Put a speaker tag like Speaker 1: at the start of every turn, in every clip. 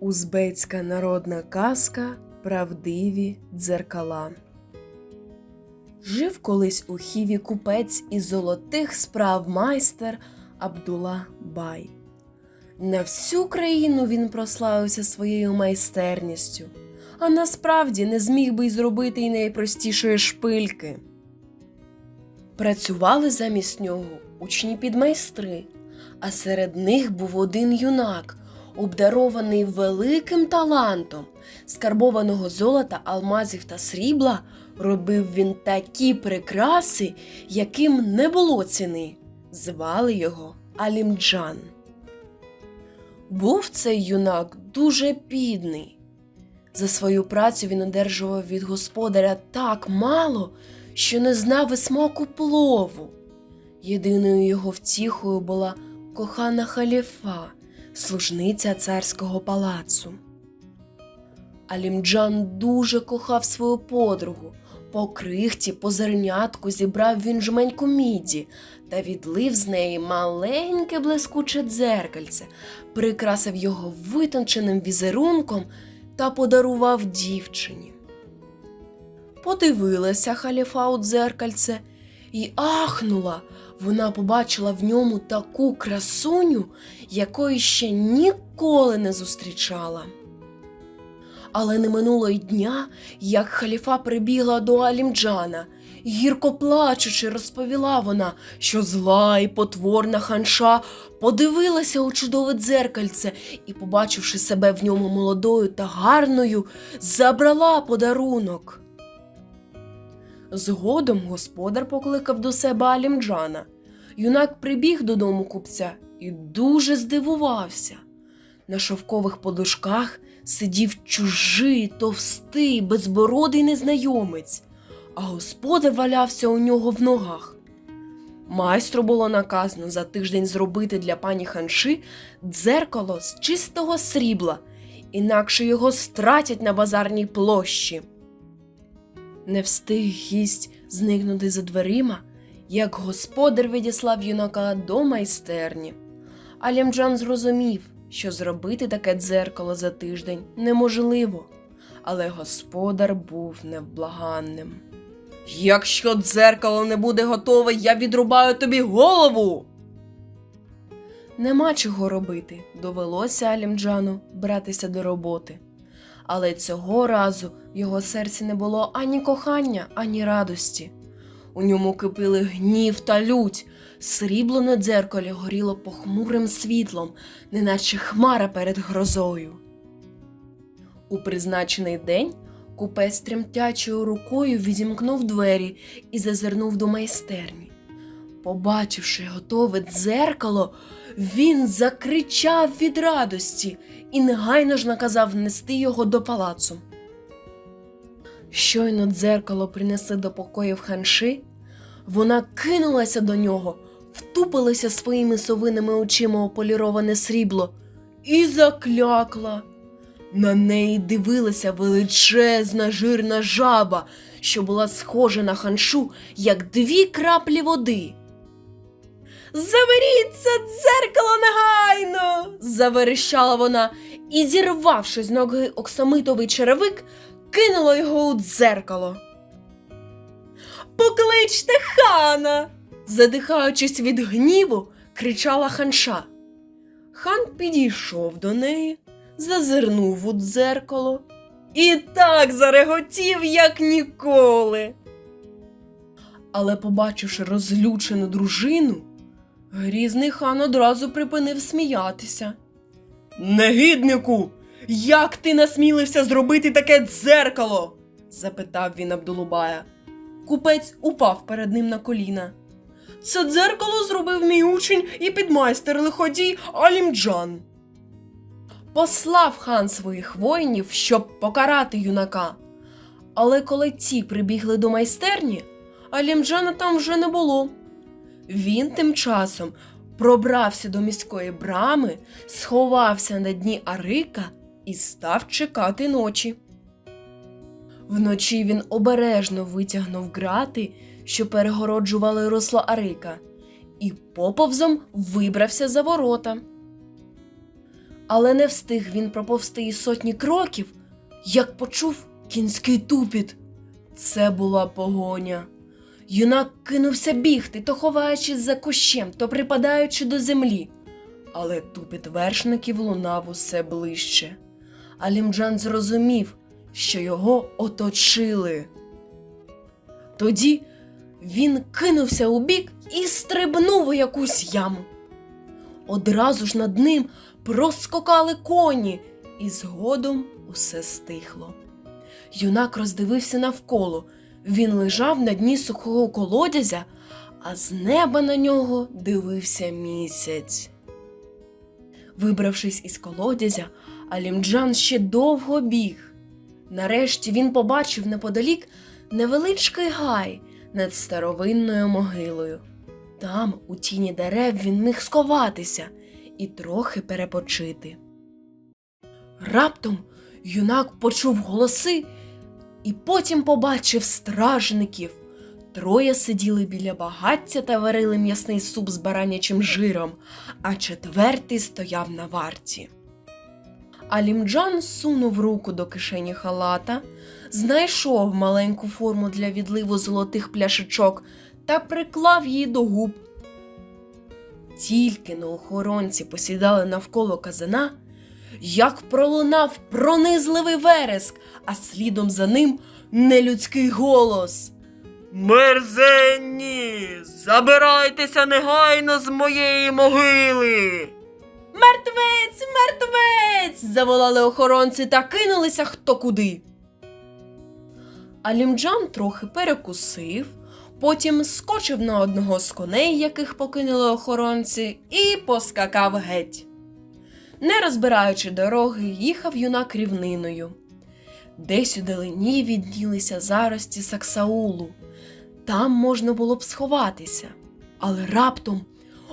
Speaker 1: Узбецька народна казка Правдиві дзеркала. Жив колись у хіві купець із золотих справ майстер Абдула Бай. На всю країну він прославився своєю майстерністю, а насправді не зміг би й зробити й найпростішої шпильки. Працювали замість нього учні підмайстри, а серед них був один юнак, обдарований великим талантом. Скарбованого золота, алмазів та срібла робив він такі прикраси, яким не було ціни. Звали його Алімджан. Був цей юнак дуже бідний. За свою працю він одержував від господаря так мало, що не знав і смаку плову. Єдиною його втіхою була кохана халіфа, служниця царського палацу. Алімджан дуже кохав свою подругу. По крихті, по зернятку зібрав він жменьку міді та відлив з неї маленьке блискуче дзеркальце, прикрасив його витонченим візерунком та подарував дівчині. Подивилася халіфа у дзеркальце і ахнула. Вона побачила в ньому таку красуню, якої ще ніколи не зустрічала. Але не минуло й дня, як халіфа прибігла до Алімджана. Гірко плачучи, розповіла вона, що зла і потворна ханша подивилася у чудове дзеркальце і, побачивши себе в ньому молодою та гарною, забрала подарунок. Згодом господар покликав до себе Алімджана. Юнак прибіг додому купця і дуже здивувався. На шовкових подушках сидів чужий, товстий, безбородий незнайомець, а господар валявся у нього в ногах. Майстру було наказано за тиждень зробити для пані ханши дзеркало з чистого срібла, інакше його стратять на базарній площі. Не встиг гість зникнути за дверима, як господар відіслав юнака до майстерні. Алімджан зрозумів, що зробити таке дзеркало за тиждень неможливо, але господар був невблаганним. Якщо дзеркало не буде готове, я відрубаю тобі голову. Нема чого робити, довелося Алімджану братися до роботи. Але цього разу в його серці не було ані кохання, ані радості. У ньому кипили гнів та лють. Срібло на дзеркалі горіло похмурим світлом, неначе хмара перед грозою. У призначений день купець тремтячою рукою відімкнув двері і зазирнув до майстерні. Побачивши готове дзеркало, він закричав від радості і негайно ж наказав нести його до палацу. Щойно дзеркало принесли до покоїв ханши, вона кинулася до нього, втупилася своїми совиними очима у поліроване срібло і заклякла. На неї дивилася величезна жирна жаба, що була схожа на ханшу, як дві краплі води. Заберіть це дзеркало негайно. заверещала вона і, зірвавши з ноги оксамитовий черевик, кинула його у дзеркало. Покличте хана. задихаючись від гніву, кричала ханша. Хан підійшов до неї, зазирнув у дзеркало і так зареготів, як ніколи. Але, побачивши розлючену дружину, грізний хан одразу припинив сміятися. Негіднику, як ти насмілився зробити таке дзеркало? запитав він Абдулубая. Купець упав перед ним на коліна. Це дзеркало зробив мій учень і підмайстер лиходій Алімджан. Послав хан своїх воїнів, щоб покарати юнака. Але коли ті прибігли до майстерні, Алімджана там вже не було. Він тим часом пробрався до міської брами, сховався на дні Арика і став чекати ночі. Вночі він обережно витягнув грати, що перегороджували русло Арика, і поповзом вибрався за ворота. Але не встиг він проповсти і сотні кроків, як почув кінський тупіт. Це була погоня. Юнак кинувся бігти, то ховаючись за кущем, то припадаючи до землі. Але тупіт вершників лунав усе ближче. Алімджан зрозумів, що його оточили. Тоді він кинувся у бік і стрибнув у якусь яму. Одразу ж над ним проскокали коні, і згодом усе стихло. Юнак роздивився навколо. Він лежав на дні сухого колодязя, а з неба на нього дивився місяць. Вибравшись із колодязя, Алімджан ще довго біг. Нарешті він побачив неподалік невеличкий гай над старовинною могилою. Там, у тіні дерев, він міг сховатися і трохи перепочити. Раптом юнак почув голоси і потім побачив стражників. Троє сиділи біля багаття та варили м'ясний суп з баранячим жиром, а четвертий стояв на варті. Алімджан сунув руку до кишені халата, знайшов маленьку форму для відливу золотих пляшечок та приклав її до губ. Тільки на охоронці посідали навколо казана, як пролунав пронизливий вереск, а слідом за ним нелюдський голос. Мерзенні, забирайтеся негайно з моєї могили. Мертвець, мертвець. заволали охоронці та кинулися хто куди. Алімджан трохи перекусив, потім скочив на одного з коней, яких покинули охоронці, і поскакав геть. Не розбираючи дороги, їхав юнак рівниною. Десь у далині відділися зарості Саксаулу. Там можна було б сховатися, але раптом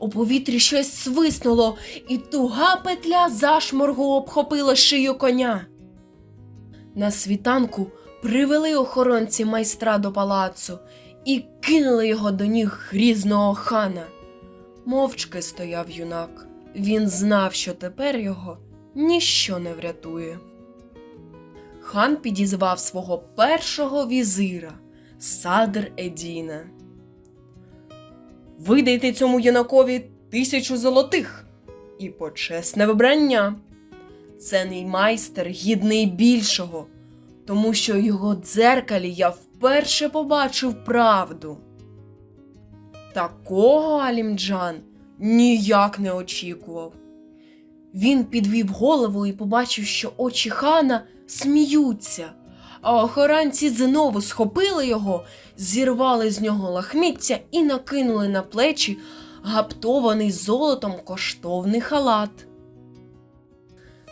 Speaker 1: у повітрі щось свиснуло, і туга петля зашморгу обхопила шию коня. На світанку привели охоронці майстра до палацу і кинули його до ніг грізного хана. Мовчки стояв юнак. Він знав, що тепер його ніщо не врятує. Хан підізвав свого першого візира Садр Едіна. Видайте цьому юнакові тисячу золотих і почесне вибрання. Цей майстер гідний більшого, тому що в його дзеркалі я вперше побачив правду. Такого Алімджан ніяк не очікував. Він підвів голову і побачив, що очі хана сміються, а охоранці знову схопили його, зірвали з нього лахміття і накинули на плечі гаптований золотом коштовний халат.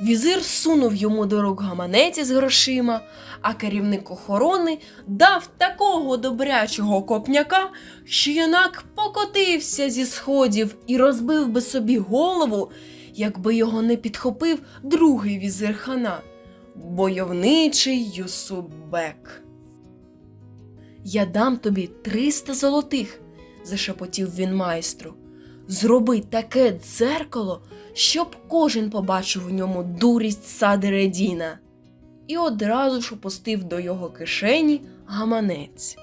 Speaker 1: Візир сунув йому до рук гаманець із грошима, а керівник охорони дав такого добрячого копняка, що юнак покотився зі сходів і розбив би собі голову, якби його не підхопив другий візир хана бойовничий Юсубек. Я дам тобі триста золотих, зашепотів він майстру. Зроби таке дзеркало, щоб кожен побачив у ньому дурість Садередіна. І одразу ж опустив до його кишені гаманець.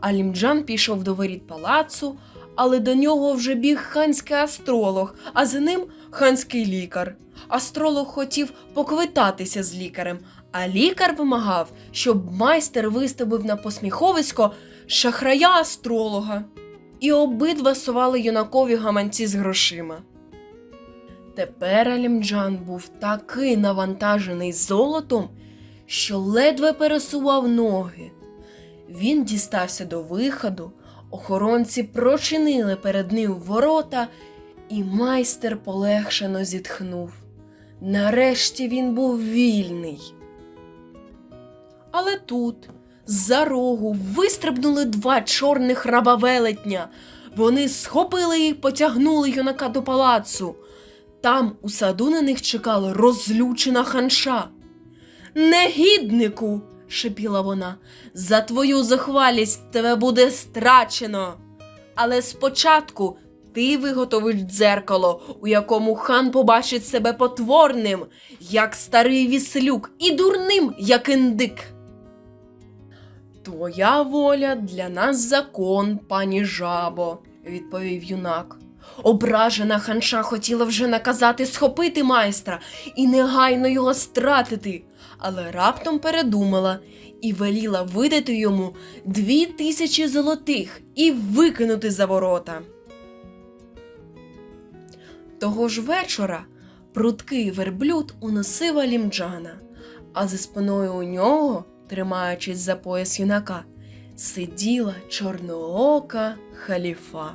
Speaker 1: Алімджан пішов до воріт палацу, але до нього вже біг ханський астролог, а за ним ханський лікар. Астролог хотів поквитатися з лікарем, а лікар вимагав, щоб майстер виставив на посміховисько шахрая астролога. І обидва сували юнакові гаманці з грошима. Тепер Алімджан був такий навантажений золотом, що ледве пересував ноги. Він дістався до виходу, охоронці прочинили перед ним ворота, і майстер полегшено зітхнув. Нарешті він був вільний. Але тут, з-за рогу, вистрибнули два чорних раба велетня. Вони схопили і потягнули юнака до палацу. Там у саду на них чекала розлючена ханша. Негіднику, шепіла вона, за твою захвалість тебе буде страчено. Але спочатку ти виготовиш дзеркало, у якому хан побачить себе потворним, як старий віслюк, і дурним, як індик. Твоя воля для нас закон, пані жабо, відповів юнак. Ображена ханша хотіла вже наказати схопити майстра і негайно його стратити, але раптом передумала і веліла видати йому дві тисячі золотих і викинути за ворота. Того ж вечора прудкий верблюд уносив Алімджана, а за спиною у нього, тримаючись за пояс юнака, сиділа чорноока халіфа.